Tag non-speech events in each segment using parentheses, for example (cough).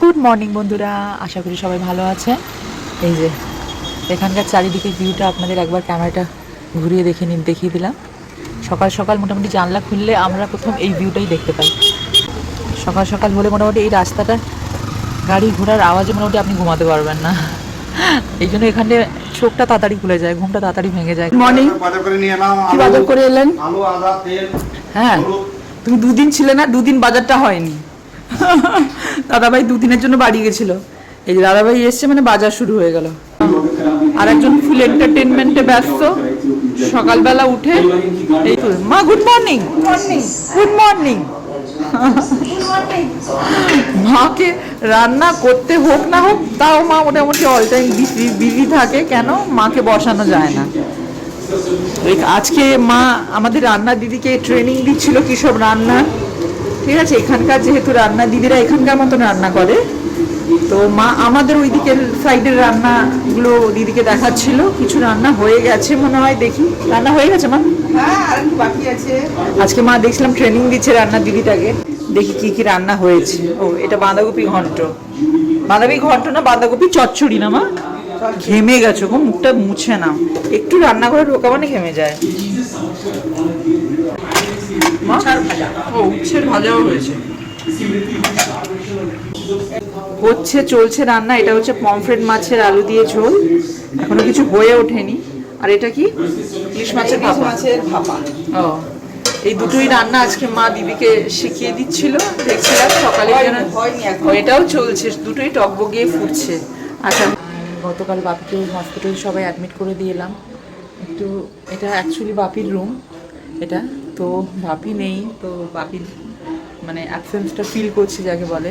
Good morning বন্ধুরা। আশা করি সবাই ভালো আছে এই যে এখানকার চারিদিকে ভিউটা আপনাদের একবার ক্যামেরাটা ঘুরিয়ে দেখে নিন দেখিয়ে দিলাম। সকাল সকাল মোটামুটি জানলা খুললে আমরা প্রথম এই ভিউটাই দেখতে পাই। সকাল সকাল হলে মোটামুটি এই রাস্তাটা গাড়ি ঘোড়ার আওয়াজে মোটামুটি আপনি ঘুমাতে পারবেন না। এই জন্য এখানে চোখটা তাড়াতাড়ি খুলে যায় ঘুমটা তাড়াতাড়ি ভেঙে যায়। মর্নিং বাজার করে কি বাজার করে এলেন? হ্যাঁ। তুমি দুদিন ছিলে না দুদিন বাজারটা হয়নি। (laughs) দাদাভাই দুদিনের জন্য বাড়ি গেছিল। এই যে দাদাভাই এসছে মানে বাজার শুরু হয়ে গেল। আর একজন ফুল এন্টারটেনমেন্টে ব্যস্ত। সকালবেলা উঠে এই তো মা গুড মর্নিং গুড মর্নিং মাকে রান্না করতে হোক না হোক তাও মা মোটামুটি অল টাইম বিজি থাকে। কেন? মাকে বসানো যায় না। আজকে মা আমাদের রান্না দিদিকে ট্রেনিং দিচ্ছিল কি সব রান্না। ঠিক আছে এখানকার যেহেতু রান্না দিদিরা এখানকার মতন রান্না করে তো মা আমাদের ওই দিকের সাইডের রান্নাগুলো দিদিকে দেখাচ্ছিল কিছু রান্না হয়ে গেছে মনে হয় দেখি। রান্না হয়ে গেছে মা? হ্যাঁ বাকি আছে। আজকে মা দেখছিলাম ট্রেনিং দিচ্ছে রান্না দিদিটাকে দেখি কি কি রান্না হয়েছে। ও এটা বাঁধাকপি ঘন্ট। বাঁধাকপি ঘন্ট না বাঁধাকপি চচ্চড়ি না মা? ঘেমে গেছো গো মুখটা মুছে না। একটু রান্না করে ঢোকা মানে ঘেমে যায়। মা? ও উচ্ছের ভাজাও হয়েছে। হচ্ছে চলছে রান্না। এটা হচ্ছে পমফ্রেট মাছের আলু দিয়ে ঝোল। এখনও কিছু হয়ে ওঠেনি। আর এটা কি? ইলিশ মাছের ভাপা। মাছের ভাপা। ও এই দুটোই রান্না আজকে মা দিদিকে শিখিয়ে দিচ্ছিল। দেখছিলাম সকালে এটাও চলছে। দুটোই টকবগিয়ে ফুটছে। আচ্ছা গতকাল বাপিকে হসপিটাল সবাই অ্যাডমিট করে দিয়ে এলাম। একটু এটা অ্যাকচুয়ালি বাপির রুম এটা। তো বাপি নেই, তো বাপির মানে অ্যাবসেন্সটা ফিল করছি যাকে বলে।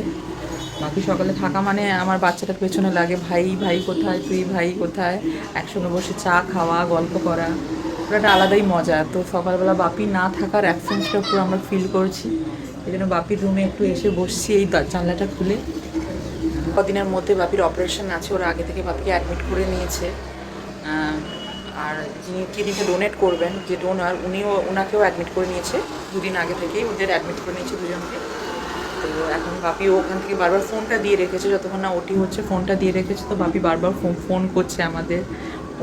বাকি সকালে থাকা মানে আমার বাচ্চাটার পেছনে লাগে, ভাই ভাই কোথায়? তুই ভাই কোথায়? একসঙ্গে বসে চা খাওয়া, গল্প করা। ওটা একটা আলাদাই মজা। তো সকালবেলা বাপি না থাকার অ্যাবসেন্সটা পুরো আমরা ফিল করছি। এই জন্য বাপির রুমে একটু এসে বসছি এই জানলাটা খুলে। কদিনের মধ্যে বাপির অপারেশন আছে, ওরা আগে থেকে বাপিকে অ্যাডমিট করে নিয়েছে। আর যিনি কিডনিতে ডোনেট করবেন, যে ডোনার উনিও ওনাকেও অ্যাডমিট করে নিয়েছে, দুদিন আগে থেকেই ওদের অ্যাডমিট করে নিয়েছে দুজনকে। তো এখন বাপি ওখান থেকে বারবার ফোনটা দিয়ে রেখেছে, যতক্ষণ না ওটি হচ্ছে, ফোনটা দিয়ে রেখেছে, তো বাপি বারবার ফোন ফোন করছে আমাদের।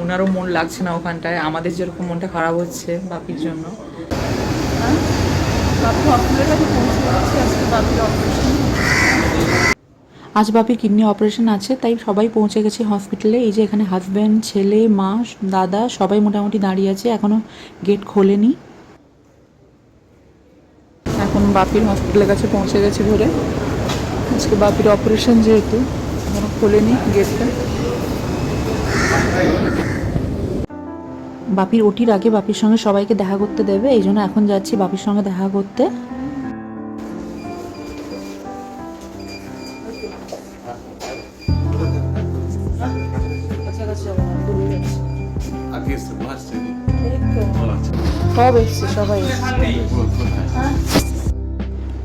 ওনারও মন লাগছে না ওখানটায়, আমাদের যেরকম মনটা খারাপ হচ্ছে বাপির জন্য। আজ বাপির কিডনি অপারেশন আছে, তাই সবাই পৌঁছে গেছে হসপিটালে এই যে এখানে হাজব্যান্ড ছেলে, মা, দাদা, সবাই মোটামুটি দাঁড়িয়ে আছে, এখনও গেট খোলেনি। এখন বাপির হসপিটালের কাছে পৌঁছে গেছি ঘুরে আজকে বাপির অপারেশন যেহেতু, এখনও খোলেনি গেটটা বাপির ওটির আগে বাপির সঙ্গে সবাইকে দেখা করতে দেবে, এই জন্য এখন যাচ্ছি বাপির সঙ্গে দেখা করতে। সবাই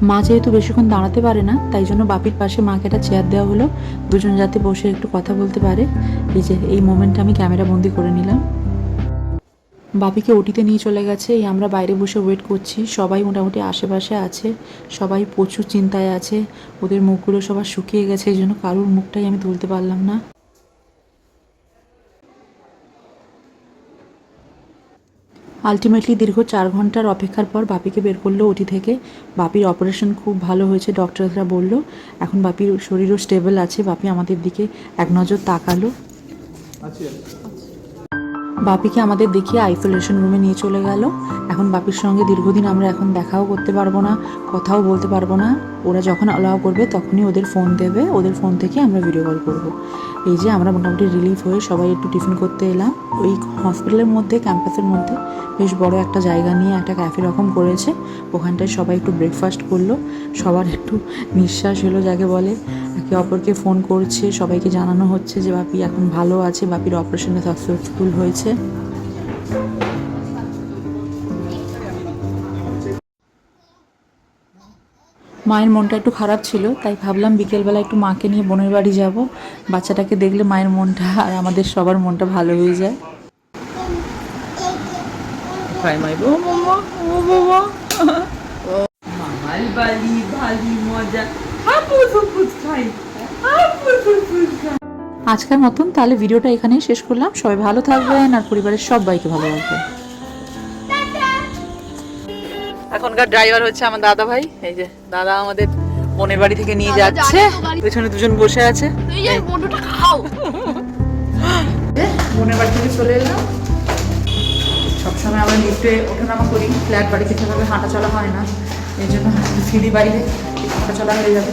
মা যেহেতু বেশিক্ষণ দাঁড়াতে পারে না, তাই জন্য বাপির পাশে মাকে একটা চেয়ার দেওয়া হলো। দুজন যাতে বসে একটু কথা বলতে পারে। এই যে, এই মোমেন্টটা আমি ক্যামেরা বন্দি করে নিলাম। বাপিকে ওটিতে নিয়ে চলে গেছে। এই আমরা বাইরে বসে ওয়েট করছি। সবাই মোটামুটি আশেপাশে আছে। সবাই প্রচুর চিন্তায় আছে। ওদের মুখগুলো সবার শুকিয়ে গেছে, এই জন্য কারোর মুখটাই আমি তুলতে পারলাম না। আলটিমেটলি দীর্ঘ চার ঘণ্টার অপেক্ষার পর বাপিকে বের করল ওটি থেকে। বাপির অপারেশন খুব ভালো হয়েছে ডক্টররা বলল। এখন বাপির শরীরও স্টেবল আছে। বাপি আমাদের দিকে এক নজর তাকালো বাপিকে আমাদের দেখিয়ে আইসোলেশন রুমে নিয়ে চলে গেল। এখন বাপির সঙ্গে দীর্ঘদিন আমরা এখন দেখাও করতে পারব না, কথাও বলতে পারব না। ওরা যখন অ্যালাউ করবে তখনই ওদের ফোন দেবে, ওদের ফোন থেকে আমরা ভিডিও কল করব। এই যে আমরা মোটামুটি রিলিফ হয়ে সবাই একটু টিফিন করতে এলাম। ওই হসপিটালের মধ্যে ক্যাম্পাসের মধ্যে বেশ বড় একটা জায়গা নিয়ে একটা ক্যাফে রকম করেছে। ওখানটায় সবাই একটু ব্রেকফাস্ট করল। সবার একটু নিঃশ্বাস হলো যাকে বলে। একে অপরকে ফোন করছে, সবাইকে জানানো হচ্ছে যে বাপি এখন ভালো আছে, বাপির অপারেশনে সাকসেসফুল হয়েছে। মায়ের মনটা একটু খারাপ ছিল তাই ভাবলাম বিকেলবেলা একটু মাকে নিয়ে বোনের বাড়ি যাব। বাচ্চাটাকে দেখলে মায়ের মনটা আর আমাদের সবার মনটা ভালো হয়ে যায়। মজা। আজকের মতন তাহলে ভিডিওটা এখানেই শেষ করলাম। সবাই ভালো থাকবেন আর পরিবারের সবাইকে ভালো রাখবেন। এখনকার ড্রাইভার হচ্ছে আমার দাদা ভাই। এই যে দাদা আমাদের বোনের বাড়ি থেকে নিয়ে যাচ্ছে। পেছনে দুজন বসে আছে। বোনের বাড়ি থেকে চলে এলাম। সবসময় আমরা লিফটে ওঠানামা করি। ফ্ল্যাট বাড়িতে সেভাবে হাঁটা চলা হয় না। এই জন্য সিঁড়ি বাড়িতে হাঁটা চলা হয়ে যাবে।